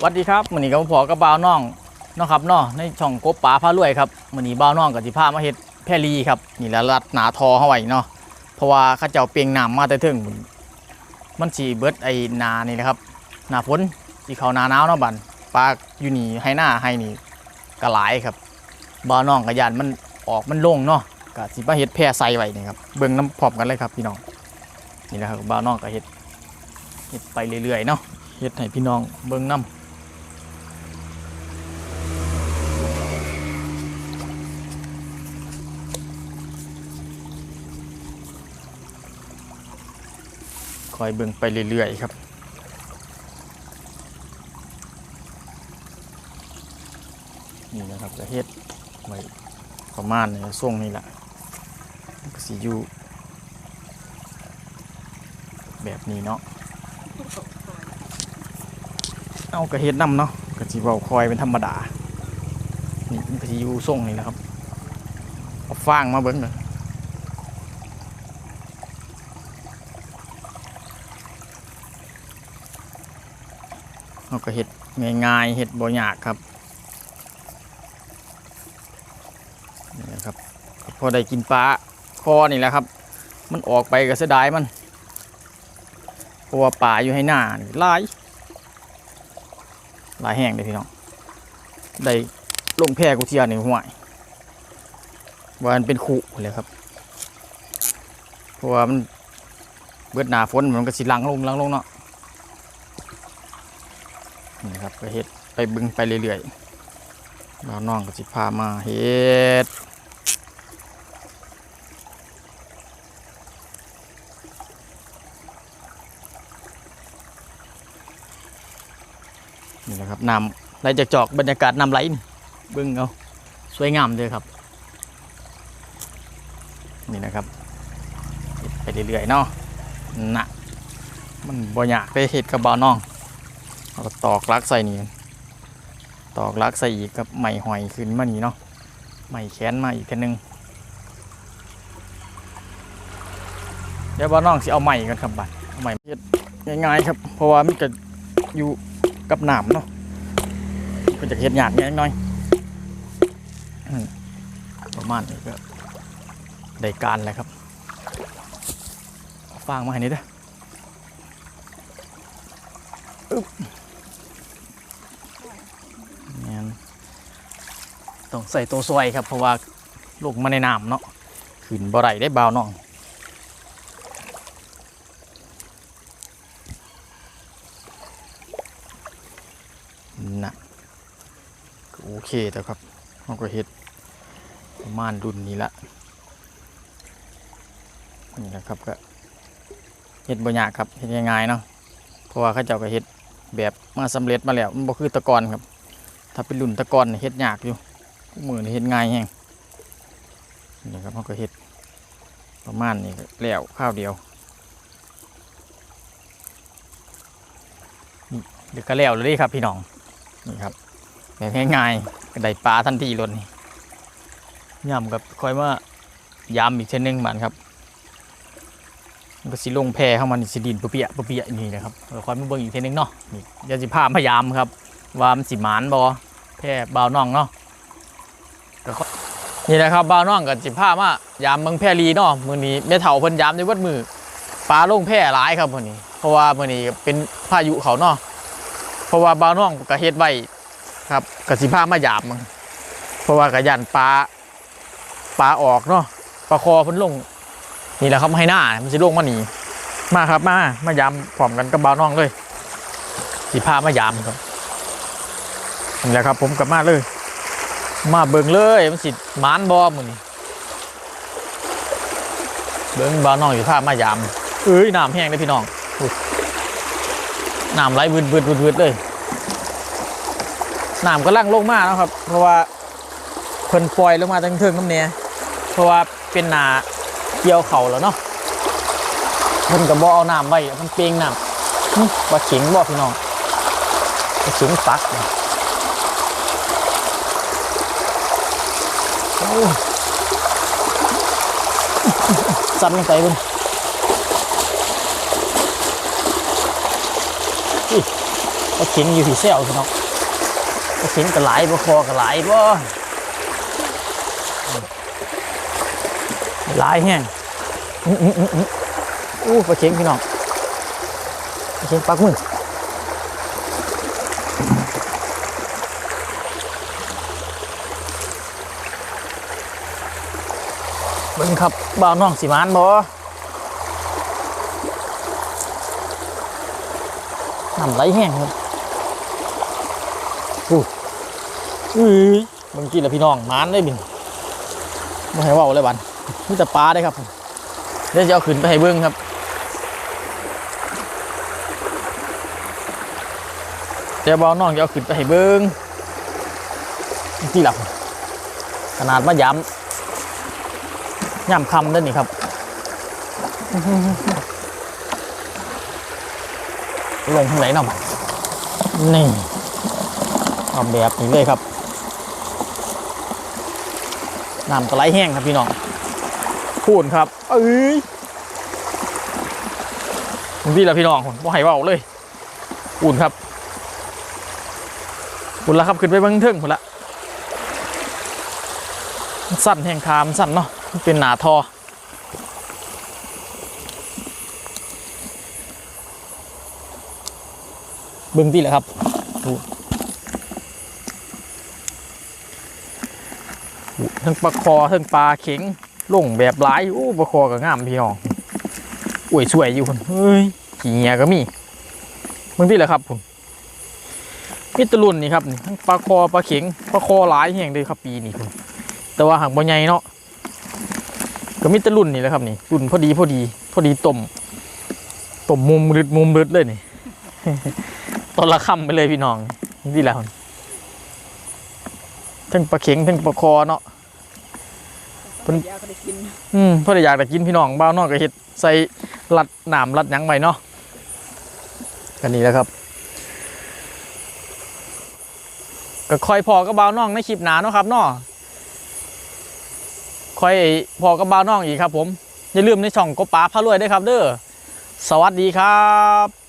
สวัสดีครับมือนี้ก็มาพอกับบ่าวน้องเนาะครับเนาะในช่องกบป๋าพารวยครับมือนี้บ่าวน้องกับสิพามาเฮ็ดแพรลีครับนี่แหละรัดหนาทอเฮาไว้เนาะเพราะว่าเขาเจ้าเปียงน้ำมาแต่ถึงพุ่นมันสิเบิดไอ้นานี่แหละครับหนาฝนสิเขาหนาหนาวเนาะบัดปลาอยู่นี่ให้หน้าให้นี่ก็หลายครับบ่าวน้องก็ย่านมันออกมันโล่งเนาะก็สิมาเฮ็ดแพรใส่ไว้นี่ครับเบิ่งน้ำพร้อมกันเลยครับพี่น้องนี่แหละครับบ่าวน้องก็เฮ็ดเฮ็ดไปเรื่อยๆเนาะเฮ็ดให้พี่น้องเบิ่งน้ำ คอยเบิ่งไปเรื่อยๆครับนี่นะครับก็เฮ็ดไว้ประมาณนี้ส่งนี่แหละก็สิอยู่แบบนี้เนาะเอากระเฮ็ดน้ำเนาะกระจีเบาคอยเป็นธรรมดานี่กระจีอยู่ส่งนี่นะครับเอาฟางมาเบิ้งเลย เอากระเฮ็ดง่ายๆเฮ็ดบ่ยากครับนี่นะครับพอได้กินปลาคอนี่แหละครับ มันออกไปก็เสียดายมันเพราะว่าป่าอยู่ให้หน้าหลายหลายแห้งเลยพี่น้องได้ลงแพร่กูเทียในห่วยว่ามันเป็นขู่เลยครับเพราะว่ามันเบิดหนาฝนมันก็สิลังลงลังลงเนาะ นี่ครับก็เฮ็ดไปบึงไปเรื่อยๆบ่าวน้องก็สิพามาเฮ็ดนี่นะครับน้ำไหลจากจอกบรรยากาศน้ำไหลนี่เบึงเอาสวยงามเลยครับ นี่นะครับ ไปเรื่อยๆเนาะนะมันบ่อยากไปเห็ดกับบ่าน้อง เอาก็ตอกลักใส่นี่ตอกลักใส่อีกกับไหมหอยขึ้นมานี่เนาะไหมแขนมาอีกแค่นึงเดี๋ยวบ่าน้องสิเอาไหมกันครับบัดเอาไหมเฮ็ดง่ายๆครับ เพราะว่ามันก็อยู่กับหน้ำเนาะก็จะเฮ็ดยากนิดหน่อยประมาณนี้ก็ได้การแล้วครับฟางมาให้นี่เด้อบแม่น ต้องใส่ตัวซอยครับเพราะว่าลูกมาในน้ำเนาะขึ้นบ่ไรได้เบาน้องนะโอเคแต่ครับเราก็เฮ็ดประมาณรุ่นนี้ละนี่นะครับก็เฮ็ดบ่ยากครับเฮ็ดง่ายๆเนาะเพราะว่าเขาเจ้าก็เฮ็ดแบบมาสำเร็จมาแล้วมันบ่คือตะกอนครับ ถ้าเป็นรุ่นตะกอนเฮ็ดยากอยู่ มือนี่เฮ็ดง่ายแฮงนี่ครับเขาก็เฮ็ดประมาณนี้แล้วข้าวเดียวนี่เดี๋ยวก็แล้วเลยครับพี่น้องนี่ครับแบบง่ายๆได้ปลาทันทีเลยนี่ย่ำกับคอยมายำอีกเช่นนึงบานครับมันก็สิลงแพเข้ามานี่สิดินเปียะเปียนี่นะครับเดี๋ยวคอยมาเบิ่งอีกทีนึงเนาะนี่เยวสิพาพยายามครับ ว่ามันสิหมานบ่แพบ่าวน้องเนาะ นี่แหละครับบ่าวน้องกับสิพามายามเมืองแพรีเนาะมือนี้แม่เฒ่าเพิ่นยามในวัดมือปลาลงแพร่หลายครับมือนี้ เพราะว่ามือนี้เป็นพายุเขาเนาะเพราะว่าบ่าวน้องก็เฮ็ดไว้ครับก็สิพามายามมึงเพราะว่าก็ยันปลาปลาออกเนาะปลาคอเพิ่นลงนี่แหละครับให้หน้ามันจะลงมาหนีมาครับมามายำพร้อมกันกับบ่าวน้องเลยสีผ้ามายำครับนี่แหละครับผมกลับมาเลย มาเบิ่งเลยมันสิมานบอมือนี่เบิ่งบ่าน้องอยู่ผ้ามายำเอ้ยน้ำแห้งเลยพี่น้องอน้ำไหลบืดบืดบืดบืดเลยน้ำก็ลั่งลงมาแล้วครับ เพราะว่าเพิ่นปล่อยลงมาตั้งเทิงน้ำเนี้ยเพราะว่าเป็นนาเกี่ยวเข่าแล้วเนาะเพิ่นก็บ่เอาน้ำไว้มันเปียงน้ำหึว่าเข็งบ่พี่น้องว่าเข็งปักเนี่ยโอ้ สั่นลงไปเบิ่งอิปลาเข็งอยู่ที่เซลพี่น้องปลาเข็งก็หลายปลาคอก็หลบ่หลายแห้งอืออืออืออื้ออู้ปลาเข็งพี่น้องปลาเข็งปักมือ เบิ่งครับบ่าวน้องสิมานบ่น้ำไหลแห้งครับอู้อุ้ยเบิ่งกินแล้วพี่น้องมานได้บินไม่ให้ว่าเลยบันมีแต่ปลาได้ครับเดี๋ยวจะเอาขึ้นไปให้เบิ่งครับเดี๋ยวบ่าวน้องจะเอาขึ้นไปให้เบิ่งที่หลับขนาดมาย้ำ ย่ำคำได้อนี่ครับลงทางไหนเนาะนี่เอาแบบนี้เลยครับน้ำตะไลแห้งครับพี่น้องพูนครับ เอ้ยพี่ละพี่น้องผมบ่ให้เบาเลยพูนครับพูนละครับขึ้นไปเบิ้งเทิงพูนละมันสั้นแห้งคามนสั้นเนาะมัน เป็นหนาทอเบิ้งที่แหละครับทั้งปลาคอทั้งปลาเข็งลงแบบหลายโอ้ปลาคอก็งามพี่น้องอวยสวยอยู่คนเฮ้ยขี้เงียก็มีเบิ้งที่แหละครับผมมิตรรุ่นนี่ครับทั้งปลาคอปลาเข็งปลาคอหลายแห่งเลยครับปีนี้ผมแต่ว่าหางบ่ใหญ่เนาะ ก็มิตรรุ่นนี่แหละครับนี่รุ่นพอดีพอดี พอดีต้มต้มมุมรึดมุมรึดเลยนี่ต้นละคำไปเลยพี่น้องนี่แหละคนทั้งปลาเข็งทั้งปลาคอเนาะเพิ่นอยากได้กินอืมเพื่ออยากจะกินพี่น้องบ้าวนอกก็เห็ดใส่รัดหนามรัดหยังไปเนาะกันนี้แหล้วครับก็คอยพอกับบ้าวน้องในคลิปหนาเนาะครับเนาะ คอยพอกับบ้าน้องอีกครับผม อย่าลืมในช่องกบป๋าพารวยด้วยครับเด้อสวัสดีครับ